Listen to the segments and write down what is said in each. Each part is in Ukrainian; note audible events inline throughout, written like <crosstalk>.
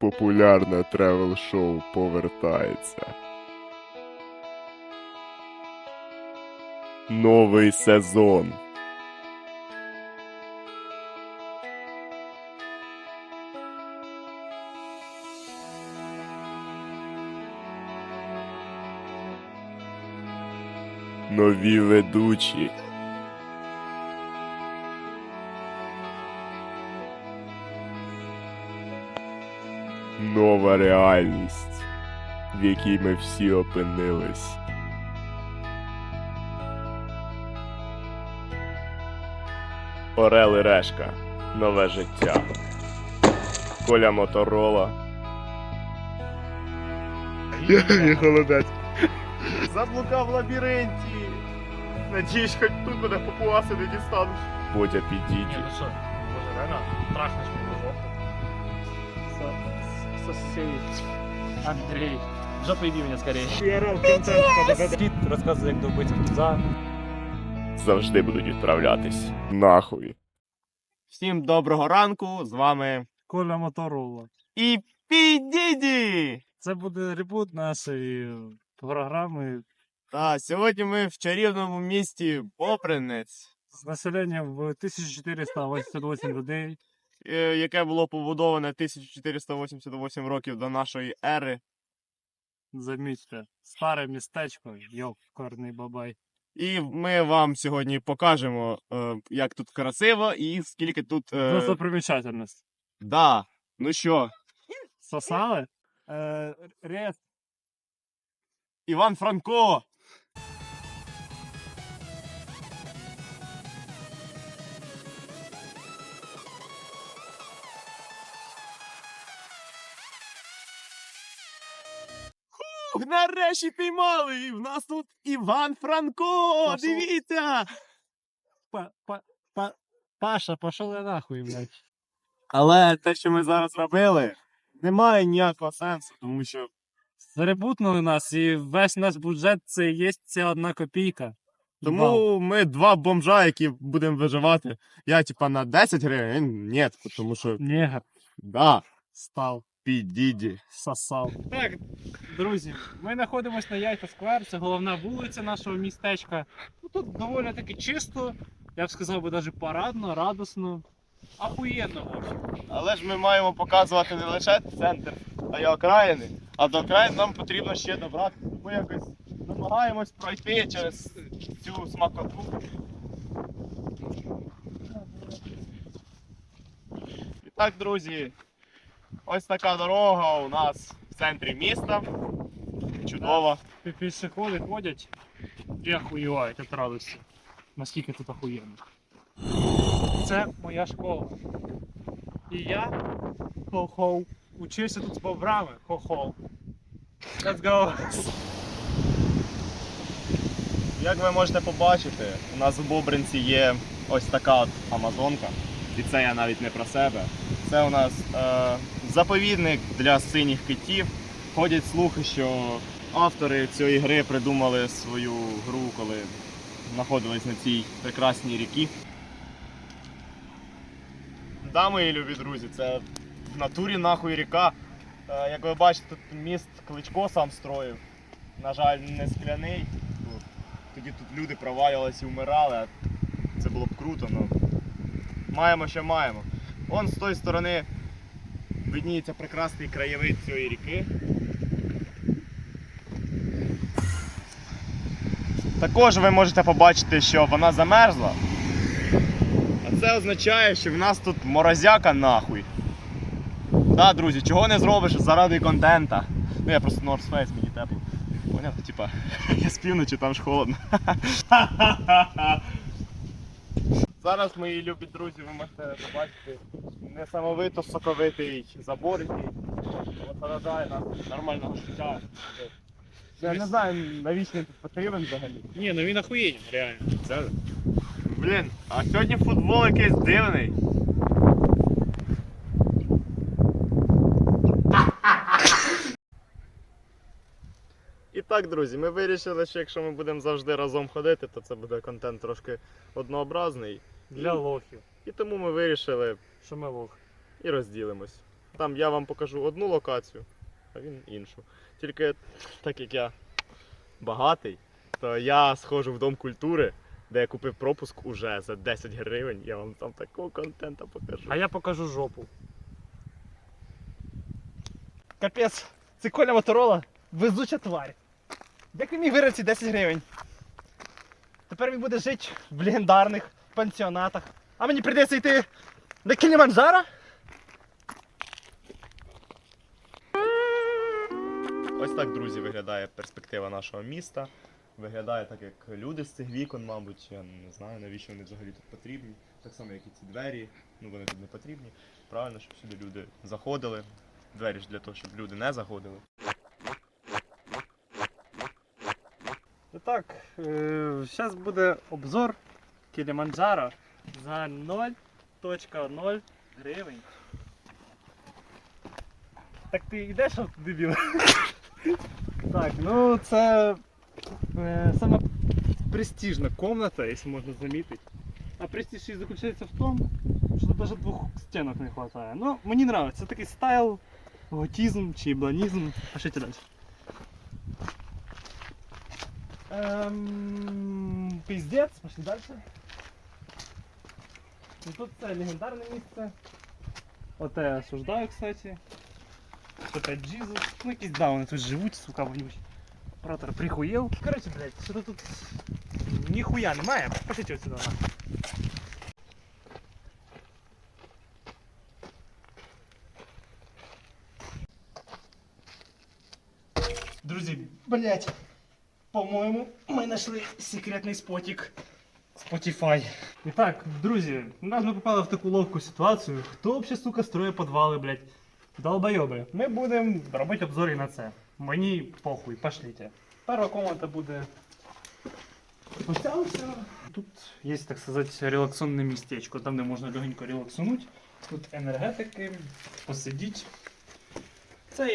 Популярне тревел-шоу повертається. Новий сезон. Нові ведучі. Нова реальність, в якій ми всі опинились. Орел і Решка. Нове життя. Коля Моторола. Я холодець. <laughs> Заблукав в лабіринті. Надіюсь, хоч тут мене папуаси не дістануть. Бодя Не, підійді. ну боже, реально страшно, что не жопу. Сосей. Андрей. В жопу иди меня скорее. Скіт розказує, як добити туза. Завжди будуть відправлятись. Нахуй. Всім доброго ранку, з вами Коля Моторола. і Підіді! Це буде ребут нашої програми Та сьогодні ми в чарівному місті Попринець, з населенням в 1488 людей. Е, яке було побудоване 1488 років до нашої ери. Замітьте, старе містечко, йокарний бабай. І ми вам сьогодні покажемо, е, як тут красиво і скільки тут. Е... Достопримічательність. Да. Ну що, Сосали? Е, рез. Іван Франко! Нарешті піймали! І в нас тут Іван Франко! Пошов. Дивіться! Па, па, па, Паша, пошел я нахуй, блядь. Але те, що ми зараз робили, не має ніякого сенсу, тому що Заребутнули нас, і весь наш бюджет це є ця одна копійка. Тому ми два бомжа, які будемо виживати. Я типа на 10 гривень, він ні, тому що Негр да, став, підіді. сосав. Так, друзі, ми знаходимося на Яйта Сквер, це головна вулиця нашого містечка. Ну, тут доволі таки чисто, я б сказав би навіть парадно, радосно. Ахуєнно, в общем. Але ж ми маємо показувати не лише центр, а й окраїни. А до окраїн нам потрібно ще добрати. Ми якось намагаємось пройти через цю смакоту. І так, друзі, ось така дорога у нас центрі міста. Чудова. Пі- Пішоходи ходять і ахуєвають від радості. Наскільки тут ахуєнно. Це моя школа. І я хо-хоу. Учився тут з бобрами. Хо-хоу. Let's go! Як ви можете побачити, у нас в Бобринці є ось така от Амазонка. І це я навіть не про себе. Це у нас е, заповідник для синіх китів. Ходять слухи, що автори цієї гри придумали свою гру, коли знаходились на цій прекрасній рікі. Да, мої любі друзі, це в натурі нахуй ріка. Е, як ви бачите, тут міст Кличко сам строїв. На жаль, не скляний. Тоді тут люди провалювалися і вмирали, а це було б круто, але маємо, що маємо. Вон з тої сторони видніється прекрасний краєвид цієї ріки. Також ви можете побачити, що вона замерзла. А це означає, що в нас тут морозяка нахуй. Да, друзі, чого не зробиш заради контента. Ну я просто North Face, мені тепло. Понятно, типа, <laughs> я з півночі, там ж холодно. <laughs> Зараз, мої любі друзі, ви можете побачити несамовито соковитий забор, який заражає нас нормального життя. Я не знаю, навіщо він тут потрібен взагалі. Ні, ну він ахуєнний, реально. Це... Блін, а сьогодні футбол якийсь дивний. І так, друзі, ми вирішили, що якщо ми будемо завжди разом ходити, то це буде контент трошки однообразний. Для лохів. І тому ми вирішили Що ми лох. і розділимось. Там я вам покажу одну локацію, а він іншу. Тільки так як я багатий, то я схожу в Дом культури, де я купив пропуск уже за 10 гривень. Я вам там такого контента покажу. А я покажу жопу. Капець, це Коля Моторола, везуча тварь. Як він міг виграти ці 10 гривень? Тепер він буде жити в легендарних пансіонатах. А мені прийдеться йти на Кіліманджаро? Ось так, друзі, виглядає перспектива нашого міста. Виглядає так, як люди з цих вікон, мабуть. Я не знаю, навіщо вони взагалі тут потрібні. Так само, як і ці двері. Ну вони тут не потрібні. Правильно, щоб сюди люди заходили. Двері ж для того, щоб люди не заходили. І так, зараз буде обзор Кіліманджаро за 0.0 гривень. Так ти йдеш, от, дебіл? <laughs> так, ну це е, сама престижна комната, якщо можна замітити. А престиж і заключається в тому, що тут навіть двох стінок не вистачає. Ну, мені подобається. Це такий стайл, готизм чи бланізм. Пошлите далі. Ем, пиздец, пошли далі. І тут це легендарне місце. Оте я осуждаю, кстати. Опять Джизус. Ну якісь да, вони тут живуть, сука, вонючі. Оператор прихуєл. Короче, блядь, що-то тут ніхуя немає. Пошліть отсюда. нахуй. Друзі, блядь, по-моєму, ми знайшли секретний спотик. Spotify. І так, друзі, нас ми попали в таку ловку ситуацію. Хто взагалі, сука, строє підвали, блядь? Долбойоби. Ми будемо робити обзори на це. Мені похуй, пошлите. Перша комната буде. Ось. Тут є, так сказати, релаксонне містечко, там де можна легенько релаксунути. Тут енергетики, посидіть. Це,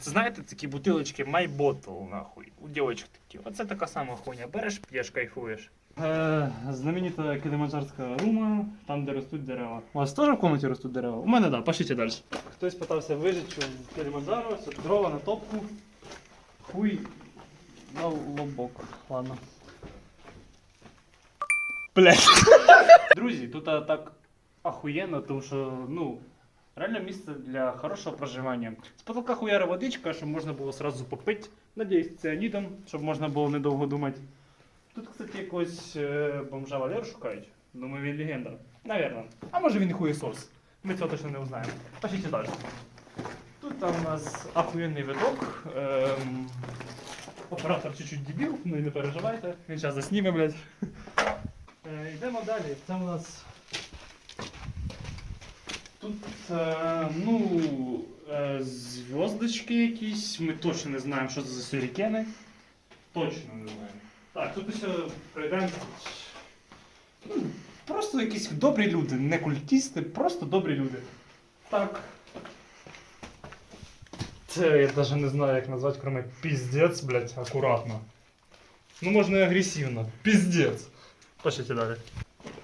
це знаєте, такі бутилочки My Bottle, нахуй. У дівчаток такі. Оце така сама хуйня. Береш, п'єш, кайфуєш. Е, знаменита Килиманджарська рума, там, де ростуть дерева. У вас теж в комнаті ростуть дерева? У мене так, да. пошліть далі. Хтось питався вижити в Килиманджаро, це дрова на топку. Хуй на лобок. Ладно. Блять. Друзі, тут а, так ахуєнно, тому що, ну, реально місце для хорошого проживання. З потолка хуяра водичка, щоб можна було сразу попити. Надіюсь, ціанідом, щоб можна було недовго думати. Тут, кстати, якогось е, бомжа Валеру шукають. Думаю, він легенда. Наверно. А може він і хуєсос. Ми цього точно не узнаємо. Пошліть далі. Тут там у нас охуєнний видок. Ем, оператор чуть-чуть дебіл, ну і не переживайте. Він зараз засніме, блядь. Е, йдемо далі. Там у нас. Тут, е, ну, е, зв'язочки якісь. Ми точно не знаємо, що це за сюрікени. Точно не знаємо. Так, тут ще прийдемо. Просто якісь добрі люди, не культісти, просто добрі люди. Так. Це я навіть не знаю, як назвати, кроме піздець, блядь, акуратно. Ну можна і агресивно. Піздець. Пошлите далі.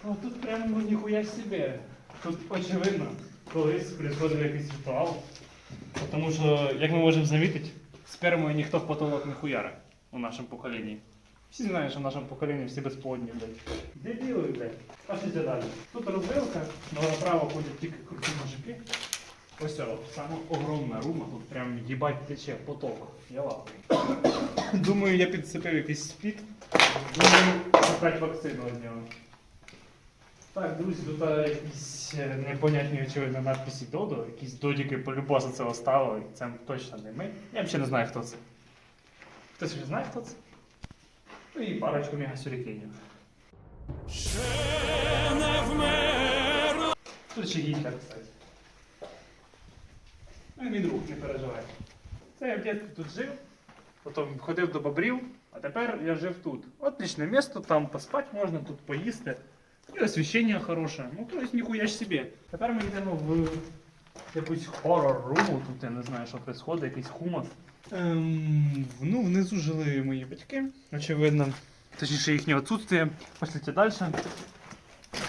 А тут прямо ніхуя себе. Тут очевидно, колись происходив якийсь ритуал. Тому що, як ми можемо замітити, спермою ніхто в потолок не хуяре у нашому поколінні. Всі знають, що в нашому поколінні всі безплодні, блядь. Дебіли, блядь. Пошлите далі. Тут розвилка, но направо ходять тільки круті мужики. Ось це от, саме огромна рума, тут прям їбать тече поток. Я лапаю. <coughs> Думаю, я підсипив якийсь спід. Думаю, шукати вакцину від нього. Так, друзі, тут е, якісь е, непонятні очевидно надписи Додо, якісь додіки полюбаса це оставили, це точно не ми. Я взагалі не знаю, хто це. Хтось вже знає, хто це? Ну і парочку мегасюрикенів. Тут ще Гітлер, кстати. Ну і мій друг, не переживай. Це я в дитинстві тут жив, потім ходив до бобрів, а тепер я жив тут. Отличне місто, там поспати можна, тут поїсти. І освіщення хороше. Ну, то есть ніхуя ж собі. Тепер ми йдемо в якусь хоррор-руму, тут я не знаю, що відбувається, якийсь хумас. Ем, ну, внизу жили мої батьки, очевидно. Точніше, їхнє відсутствие. Пошліть далі.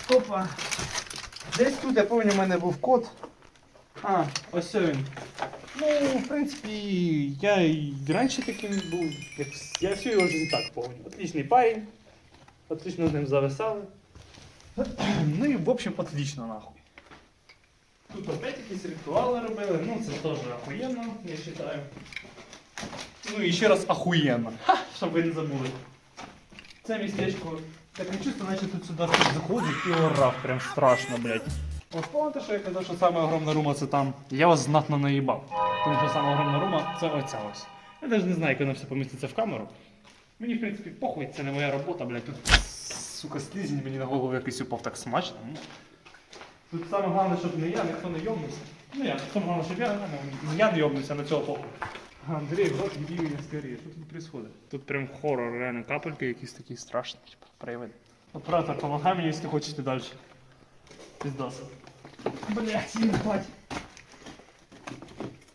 Опа. Десь тут, я пам'ятаю, у мене був кот. А, ось він. Ну, в принципі, я і раніше таким був. Як, я всю його життя так помню. Отличний парень. Отлично з ним зависали. <clears throat> Ну і в общем, отлично нахуй. Тут опять якісь ритуали робили, ну це теж охуєнно, я вважаю. Ну і ще раз охуєнно. Ха, щоб ви не забули. Це містечко. Таке чувство, наче тут сюди хтось заходить і орав прям страшно, блядь. От пам'ятаєте, що я казав, що саме огромна рума це там. Я вас знатно наїбав. Тому що саме огромна рума це оця ось. Я навіть не знаю, як воно все поміститься в камеру. Мені, в принципі, похуй, це не моя робота, блядь. Тут, сука, слізень мені на голову якийсь упав так смачно. Ну. Тут саме головне, щоб не я, ніхто не йобнувся. Ну я, саме головне, щоб я, не я не йобнувся на цього похуй. Андрей, вот иди меня скорее. Что тут происходит? Тут прям хоррор, реально капельки якісь такі страшні, типа, привид. Оператор, помогай мені, якщо хочете далі. Пиздаса. Блять, ебать.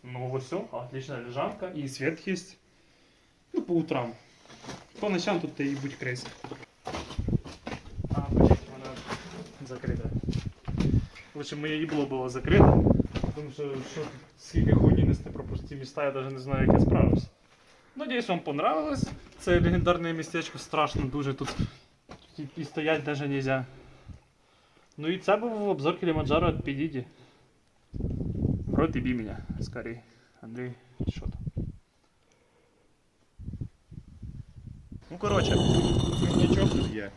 Ну вот все, отличная лежанка и свет есть. Ну, по утрам. По ночам тут и будь крейс. А, блять, она закрыта. В общем, моє їбло було закрите. Тому що, що тут скільки хуйні нести про пусті міста, я навіть не знаю, як я справився. Надіюсь, вам понравилось. Це легендарне містечко страшно дуже тут. І, і стоять навіть нельзя. Ну і це був обзор Кілімаджаро від Підіді. В рот і бій мене, скорей. Андрій, що там? Ну, коротше, нічого тут є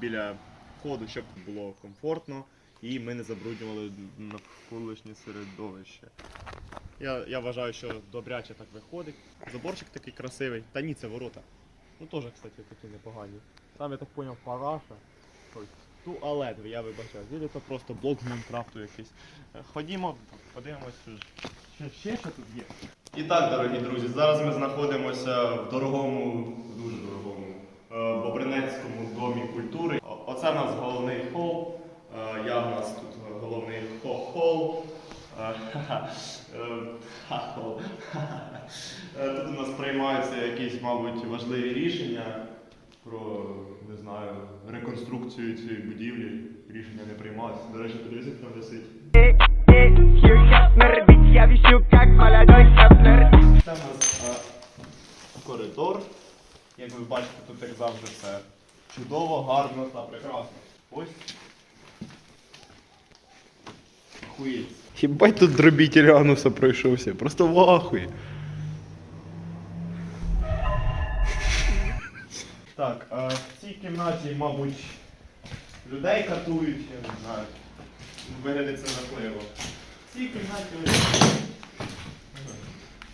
біля входу, щоб було комфортно І ми не забруднювали навколишнє середовище. Я, я вважаю, що добряче так виходить. Заборчик такий красивий. Та ні, це ворота. Ну теж, кстати, такі непогані. Там, я так зрозумів, параша. Туалет, я вибачаю. Ділі це просто блок Майнкрафту якийсь. Е, Ходімо, подивимось, що ще що тут є. І так, дорогі друзі, зараз ми знаходимося в дорогому, дуже дорогому е, Бобринецькому домі культури. Оце в нас головний хол. Е, Я в нас тут головний хо-хол. Е. Е, Тут у нас приймаються якісь, мабуть, важливі рішення про, не знаю, реконструкцію цієї будівлі. Рішення не приймалися. До речі, як там висить. Я вищу, как молодой сапнер. Це в нас коридор. Як ви бачите, тут як завжди все чудово, гарно та прекрасно. Ось. Охуєть. Хібать тут дробітель ануса пройшовся, просто в ахуї. Так, е, в цій кімнаті, мабуть, людей катують, я не знаю. Виглядить це жахливо. В цій кімнаті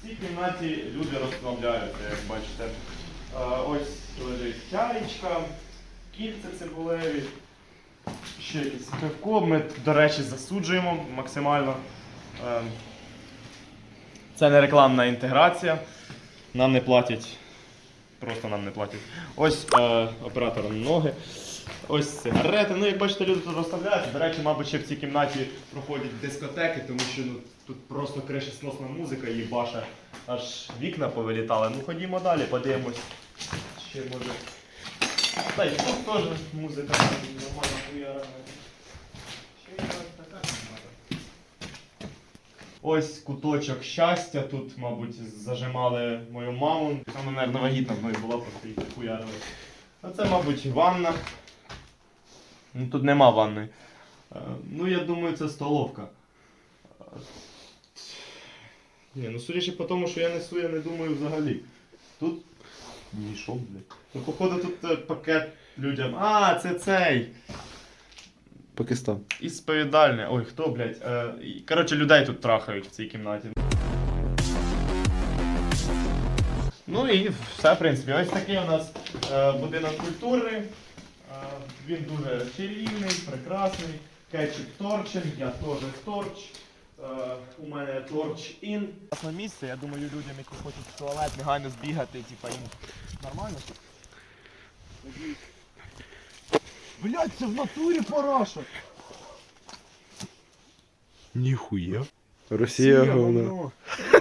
в цій кімнаті люди розслабляються, як бачите. Ось лежить чаєчка, кільця цибулеві. Ще якесь пивко. Ми, до речі, засуджуємо максимально. Е, Це не рекламна інтеграція. Нам не платять. Просто нам не платять. Ось е, оператором ноги. Ось сигарети. Ну, як бачите, люди тут розставляють. До речі, мабуть, ще в цій кімнаті проходять дискотеки, тому що ну, тут просто кришесносна музика їбаша. Аж вікна повилітали. Ну ходімо далі, подивимось. Ще може. Та й тут теж музика нормально кімната. Ось куточок щастя. Тут, мабуть, зажимали мою маму. Вона, мабуть, вагітна мною була, просто її хуярили. А це, мабуть, ванна. Ну, тут нема ванни. Е, Ну, я думаю, це столовка. Е, Ні, ну судячи по тому, що я несу, я не думаю взагалі. Тут. Мішок, блядь. Ну, походу, тут е, пакет людям. А, це цей. Пакистан. І сповідальне. Ой, хто, блядь? Е, і- коротше, людей тут трахають в цій кімнаті. Ну і все, в принципі. Ось такий у нас е, будинок культури. Е, він дуже чарівний, прекрасний. Кетчуп торчен, я теж торч. Е, у мене торч ін. Класне місце, я думаю, людям, які хочуть в туалет негайно збігати, типа їм нормально. Блять, це в натурі параша! Ніхуя. Росія говна.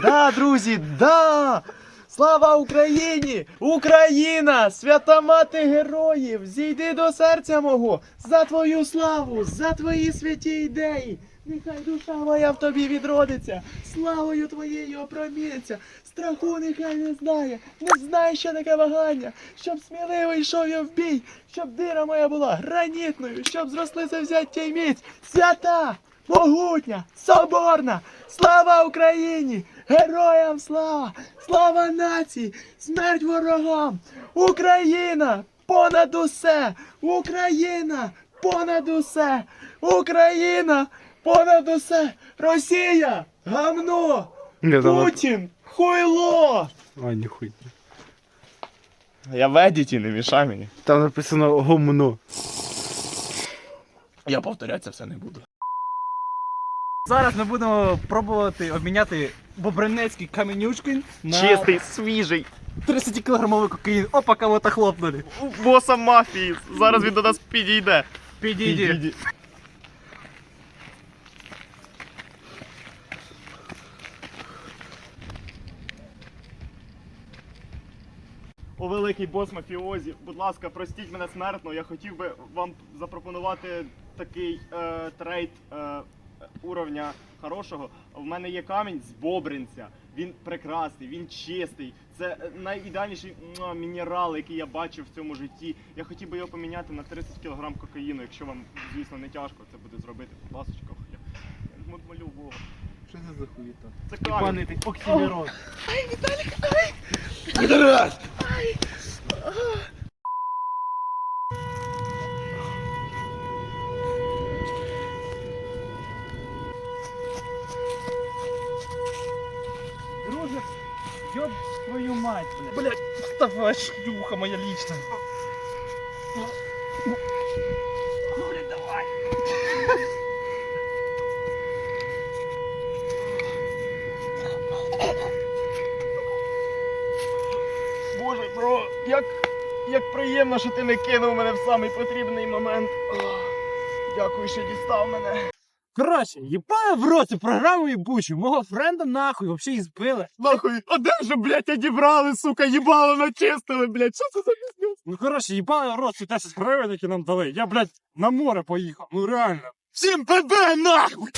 Да, друзі, да! Слава Україні! Україна! Свята мати героїв! Зійди до серця мого! За твою славу! За твої святі ідеї! Нехай душа моя в тобі відродиться, славою твоєю опроміниться, страху нехай не знає, не знає, що таке вагання, щоб сміливо йшов я в бій, щоб дира моя була гранітною, щоб зросли завзяття й міць, свята, могутня, соборна, слава Україні, героям слава, слава нації, смерть ворогам, Україна понад усе, Україна понад усе, Україна понад усе, Росія, гамно, Не, там... Путін, хуйло. А, ніхуй. Я в едіті, не мішай мені. Там написано гомно. Я повторяти це все не буду. Зараз ми будемо пробувати обміняти Бобринецький каменючкин на Чистий, свіжий. 30 кілограмовий кокаїн. Опа, кого-то хлопнули. У боса мафії. Зараз він до нас підійде. Підійди. О, великий бос мафіозі, будь ласка, простіть мене смертно. Я хотів би вам запропонувати такий е, трейд е, уровня хорошого. В мене є камінь з Бобринця. Він прекрасний, він чистий. Це е, найідеальніший муа, мінерал, який я бачив в цьому житті. Я хотів би його поміняти на 30 кг кокаїну, якщо вам, звісно, не тяжко це буде зробити. Будь ласка, я молю Бога. Що це за хуєта? Це камінь. ти оксимірон. Друже, ёб твою мать, блядь. Блядь, давай, шлюха моя личная. Боже, бро, як, як приємно, що ти не кинув мене в самий потрібний момент. Дякую, що дістав мене. Коротше, їбали в роті програму їбучу, мого френда нахуй вообще і збили. Нахуй, а де ж, блядь, одібрали, сука, їбало начистили, блядь, що це за піздець? Ну коротше, їбали в роті 10 гривень, які нам дали. Я, блядь, на море поїхав. Ну реально. Всім тебе, нахуй!